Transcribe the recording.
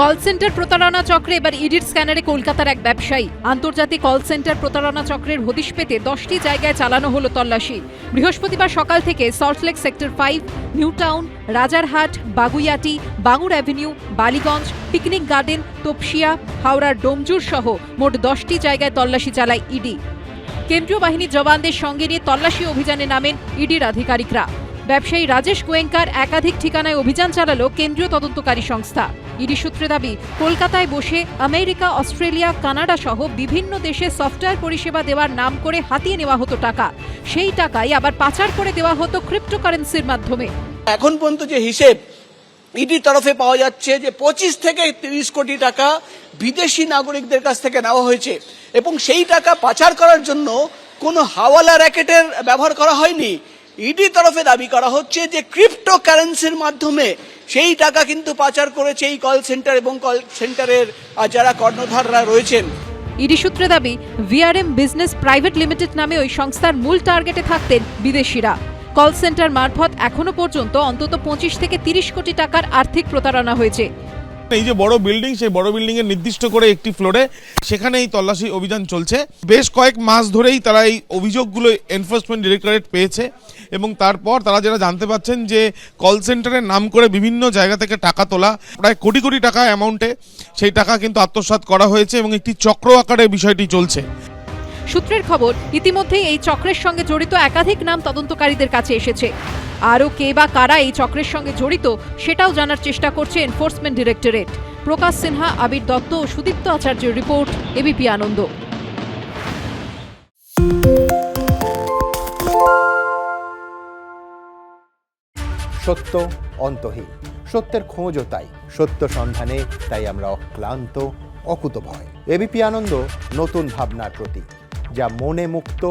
Call centre প্রতারণা চক্রে এবার ইডির স্ক্যানারে কলকাতার এক ব্যবসায়ী। আন্তর্জাতিক কল সেন্টার প্রতারণা চক্রের হদিশ পেতে দশটি জায়গায় চালানো হলো তল্লাশি। বৃহস্পতিবার সকাল থেকে Salt Lake sector five New Town Rajarhat, Baguiati, Bangur avenue Ballygunge Picnic Garden Topsia হাওড়ার ডোমজুর সহ মোট দশটি জায়গায় তল্লাশি চালায় ইডি কেন্দ্রীয় বাহিনীর জওয়ানদের সঙ্গে নিয়ে তল্লাশি অভিযানে নামেন ইডির আধিকারিকরা। ব্যবসায়ী রাজেশ গোয়েঙ্কার একাধিক ঠিকানায় অভিযান চালালো কেন্দ্রীয় তদন্তকারী সংস্থা। ইডি সূত্রে দাবি, কলকাতায় বসে আমেরিকা, অস্ট্রেলিয়া, কানাডা সহ বিভিন্ন দেশে সফটওয়্যার পরিষেবা দেওয়ার নাম করে হাতিয়ে নেওয়া হতো টাকা। সেই টাকাই আবার পাচার করে দেওয়া হতো ক্রিপ্টোকারেন্সির মাধ্যমে। এখন পর্যন্ত যে হিসেব ইডির তরফে পাওয়া যাচ্ছে যে পঁচিশ থেকে তিরিশ কোটি টাকা বিদেশি নাগরিকদের কাছ থেকে নেওয়া হয়েছে এবং সেই টাকা পাচার করার জন্য কোনো হাওয়ালা র্যাকেটের ব্যবহার করা হয়নি। ইডি তরফে দাবি করা হচ্ছে যে ক্রিপ্টো কারেন্সির মাধ্যমে সেই টাকা কিন্তু পাচার করেছে এই কল সেন্টার এবং কল সেন্টারের যারা কর্ণধাররা রয়েছেন। ইডি সূত্রে দাবি ভিআরএম বিজনেস প্রাইভেট লিমিটেড নামে ওই সংস্থার মূল টার্গেটে থাকতেন বিদেশিরা। কল সেন্টার মারফত এখনও পর্যন্ত অন্তত পঁচিশ থেকে তিরিশ কোটি টাকার আর্থিক প্রতারণা হয়েছে। এই যে বড় বিল্ডিং সেই বড় বিল্ডিং এর নির্দিষ্ট করে একটি ফ্লোরে সেখানে এই তল্লাশি অভিযান চলছে। বেশ কয়েক মাস ধরেই তারা এই অভিযোগগুলো এনফোর্সমেন্ট ডিরেক্টরেট পেয়েছে এবং তারপর তারা যেটা জানতে পাচ্ছেন যে কল সেন্টারের নাম করে বিভিন্ন জায়গা থেকে টাকা তোলা, প্রায় কোটি কোটি টাকা অ্যামাউন্টে সেই টাকা কিন্তু আত্মসাৎ করা হয়েছে এবং একটি চক্র আকারে বিষয়টি চলছে। সূত্রের খবর, ইতিমধ্যেই এই চক্রের সঙ্গে জড়িত একাধিক নাম তদন্তকারীদের কাছে এসেছে। আরও কে বা কারা এই চক্রের সঙ্গে জড়িত সেটাও জানার চেষ্টা করছে এনফোর্সমেন্ট ডিরেক্টরেট। প্রকাশ সিনহা, আবির দত্ত ও সুদীপ্ত আচার্যের রিপোর্ট, এবিপি আনন্দ। সত্য অন্তহীন। সত্যের খোঁজও তাই। সত্য সন্ধানে তাই আমরা অক্লান্ত, অকুতভয়। এবিপি আনন্দ, নতুন ভাবনার প্রতীক, যা মনে মুক্ত